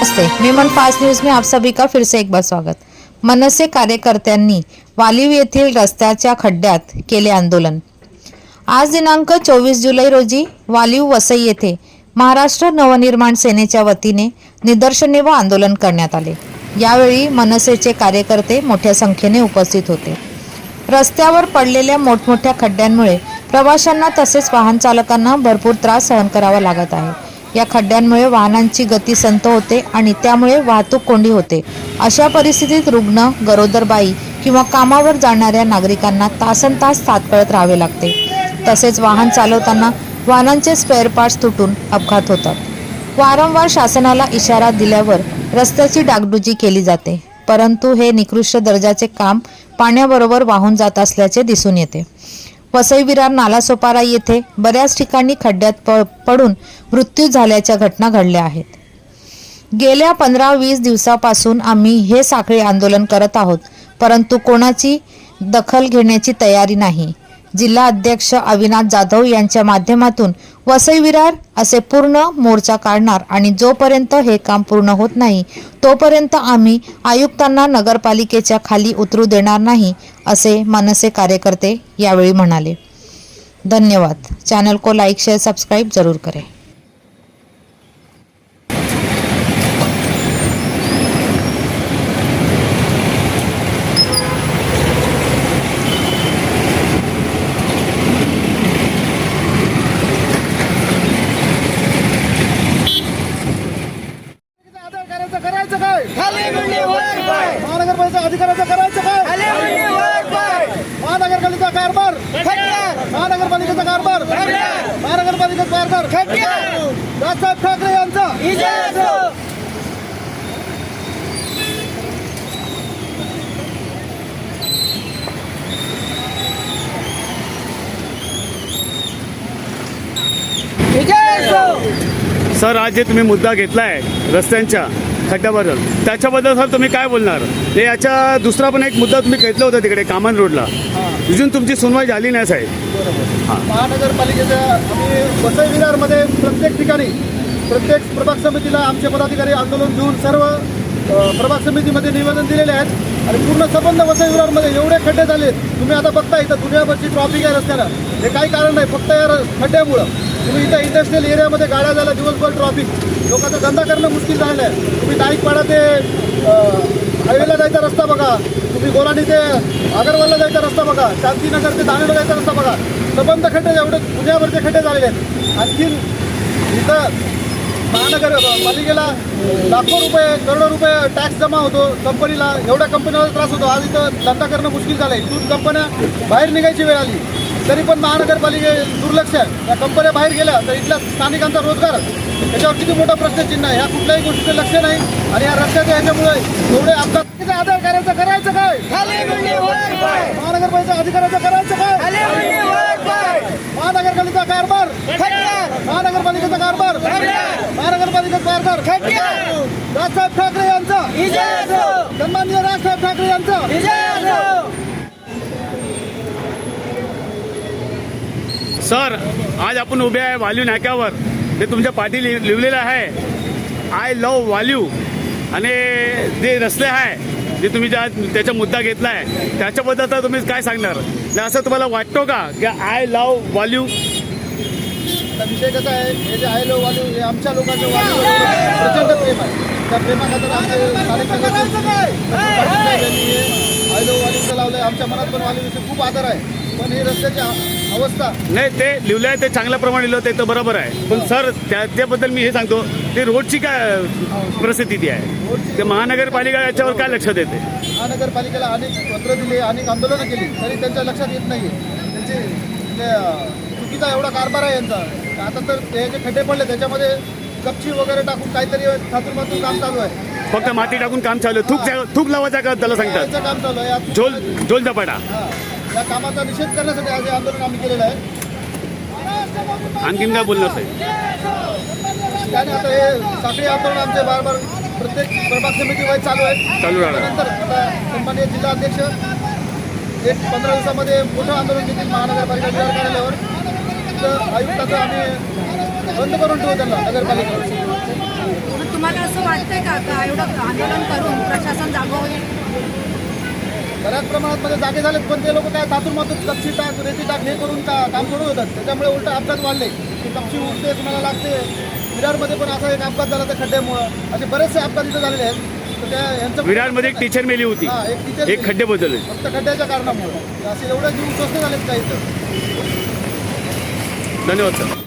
नमस्ते. Memon fast news में आप सभी का फिर से एक बार स्वागत. मनसे कार्यकर्त्यांनी वालीव येथील रस्त्याच्या खड्ड्यात केले आंदोलन. आज दिनांक चोवीस जुलै रोजी वालीव वसई येथे महाराष्ट्र नवनिर्माण सेनेच्या वतीने निदर्शने व आंदोलन करण्यात आले. यावेळी मनसेचे कार्यकर्ते मोठ्या संख्येने उपस्थित होते. रस्त्यावर पडलेल्या मोठमोठ्या खड्ड्यांमुळे प्रवाशांना तसेच वाहन चालकांना भरपूर त्रास सहन करावा लागत आहे. या खड्ड्यांमुळे वाहनांची गती संत होते आणि त्यामुळे वाहतूक कोंडी होते. अशा परिस्थितीत रुग्ण गरोदरबाई किंवा कामावर जाणाऱ्या नागरिकांना तासन तास तात्कळत राहावे लागते. तसेच वाहन चालवताना वाहनांचे स्पेअर पार्ट्स तुटून अपघात होतात. वारंवार शासनाला इशारा दिल्यावर रस्त्याची डागडुजी केली जाते. परंतु हे निकृष्ट दर्जाचे काम पाण्याबरोबर वाहून जात असल्याचे दिसून येते. वसईविरार नालासोपारा येथे बऱ्याच ठिकाणी खड्ड्यात प पडून मृत्यू झाल्याच्या घटना घडल्या आहेत. गेल्या पंधरा वीस दिवसापासून आम्ही हे साखळी आंदोलन करत आहोत परंतु कोणाची दखल घेण्याची तयारी नाही. जिल्हा अध्यक्ष अविनाश जाधव यांच्या माध्यमातून वसई विरार असे पूर्ण मोर्चा काढणार आणि जोपर्यंत हे काम पूर्ण होत नाही तोपर्यंत आम्ही आयुक्तांना नगरपालिकेच्या खाली उतरू देणार नाही असे मनसे कार्यकर्ते यावेळी म्हणाले. धन्यवाद. चॅनल को लाईक शेअर सबस्क्राईब जरूर करें आधार करायचं करायचं काय खाली गुंडी वर पाय अधिकाऱ्याचं करायचं काय? महानगरपालिका कारभार. महानगरपालिकेचा कारभार. महानगरपालिकेचा कारभार. राजसाहेब ठाकरे यांचा. सर आज जे तुम्ही मुद्दा घेतलाय रस्त्यांच्या खड्ड्याबद्दल त्याच्याबद्दल सर तुम्ही काय बोलणार? ते याच्या दुसरा पण एक मुद्दा तुम्ही घेतला होता तिकडे कामन रोडला. अजून तुमची सुनवाई झाली नाही साहेब. महानगरपालिकेच्या आम्ही वसई विरारमध्ये प्रत्येक ठिकाणी प्रत्येक प्रभाग समितीला आमचे पदाधिकारी आंदोलन घेऊन सर्व प्रभाग समितीमध्ये निवेदन दिलेले आहेत. आणि पूर्ण संबंध वसई विरारमध्ये एवढे खड्डे झाले तुम्ही आता बघता इथं दुनियाभरची ट्रॉफिक आहे रस्त्याला. हे काही कारण नाही फक्त या खड्ड्यामुळं. तुम्ही इथं इंडस्ट्रियल एरियामध्ये गाड्या झाल्या दिवसभर ट्रॉफिक लोकांचा धंदा करणं मुश्किल झालं आहे. तुम्ही नाईकपाडा ते हायवेला जायचा रस्ता बघा. तुम्ही गोराणी ते अगरवालला जायचा रस्ता बघा. शांतीनगर ते धानेला जायचा रस्ता बघा. सबंध खड्डे एवढे पुण्यावरचे खड्डे झालेले आहेत. आणखीन इथं महानगर पालिकेला लाखो रुपये करोडो रुपये टॅक्स जमा होतो. कंपनीला एवढ्या कंपनीला त्रास होतो. आज इथं धंदा करणं मुश्किल झालं आहे इथून कंपन्या बाहेर निघायची वेळ आली. तरी पण महानगरपालिके दुर्लक्ष आहे. त्या कंपन्या बाहेर गेल्या तर इथल्या स्थानिकांचा रोजगार याच्यावर किती मोठा प्रश्नचिन्ह आहे ह्या कुठल्याही गोष्टीचं लक्ष नाही. आणि या रस्त्याच्या ह्याच्यामुळे एवढे अपघात आधार करायचं करायचं काय? पाय. महानगरपालिका अधिकाऱ्याचं करायचं काय? खाली गुंडी वर पाय. महानगरपालिका कारभार. महानगरपालिकेचा कारभार. महानगरपालिकेचा कारभार. राजसाहेब ठाकरे यांचा. सन्माननीय राजसाहेब ठाकरे यांचा विजय असो सर आज आपण उभे आहे वाल्यू नाक्यावर. ते तुमच्या पाठी लि- लिहिलेलं आहे. आय लव वाल्यू आणि जे रस्ते आहे जे तुम्ही ज्या त्याचा मुद्दा घेतला आहे त्याच्याबद्दल तर तुम्ही काय सांगणार? नाही असं तुम्हाला वाटतो का की आय लव वाल्यू आता विषय कसा आहे हे जे आहे लो वालू हे आमच्या लोकांचं वालू. प्रचंड प्रेम आहे. त्या प्रेमाखातर आमचे स्थानिक नगरचे आय लो वालूचं लावलंय. आमच्या मनात पण वालूविषयी खूप आदर आहे. पण ही रस्त्याची अ- अवस्था. नाही ते लिहिलं आहे ते चांगल्या प्रमाणे लिहिलं ते तर बरोबर आहे. पण सर त्या त्याबद्दल मी हे सांगतो ते रोडची काय परिस्थिती आहे? ते महानगरपालिका याच्यावर काय लक्ष देते? महानगरपालिकेला अनेक पत्र दिले अनेक आंदोलनं केली तरी त्यांच्या लक्षात येत नाही त्यांचे चुकीचा एवढा कारभार आहे यांचा. आता तर ते जे खड्डे पडले त्याच्यामध्ये कपची वगैरे टाकून काहीतरी थातूरमातून काम चालू आहे. फक्त माती टाकून काम चालू आहे. थूक थूक लावायचा का? त्याला सांगतात. काम चालू आहे. या- झोल झोल झपाटा. हा. या कामाचा निषेध करण्यासाठी आज हे आंदोलन आम्ही केलेलं आहे. आणखीन काय बोलणार साहेब? त्याने आता हे साखळी आंदोलन आमचे बार बार प्रत्येक प्रभाग समिती वाईज चालू आहे. चालू राहणार. त्यानंतर आता सन्माननीय जिल्हा अध्यक्ष एक पंधरा दिवसामध्ये मोठं आंदोलन घेतील महानगरपालिका विभाग कार्यालयावर. आयुक्त आयुक्ताचं आम्ही बंद करून ठेवू त्यांना नगरपालिकेला मग तुम्हाला असं वाटतंय का? का एवढं आंदोलन करून प्रशासन जागं होईल बऱ्याच प्रमाणात मध्ये जागे झालेत पण ते लोक काय तातून मातून कपशी टाक रेती टाक हे करून का काम सोडत होतात. त्याच्यामुळे उलट अपघात वाढले. की कपशी उठते तुम्हाला लागते. विरारमध्ये पण असा एक अपघात झाला त्या खड्ड्यामुळं. असे बरेचसे अपघात इथे झालेले आहेत. तर त्या यांचं विरारमध्ये एक टीचर मेली होती. एक खड्डे बदलले. फक्त खड्ड्याच्या कारणामुळे. असे एवढे जीव स्वस्त झालेत काही धन्यवाद सर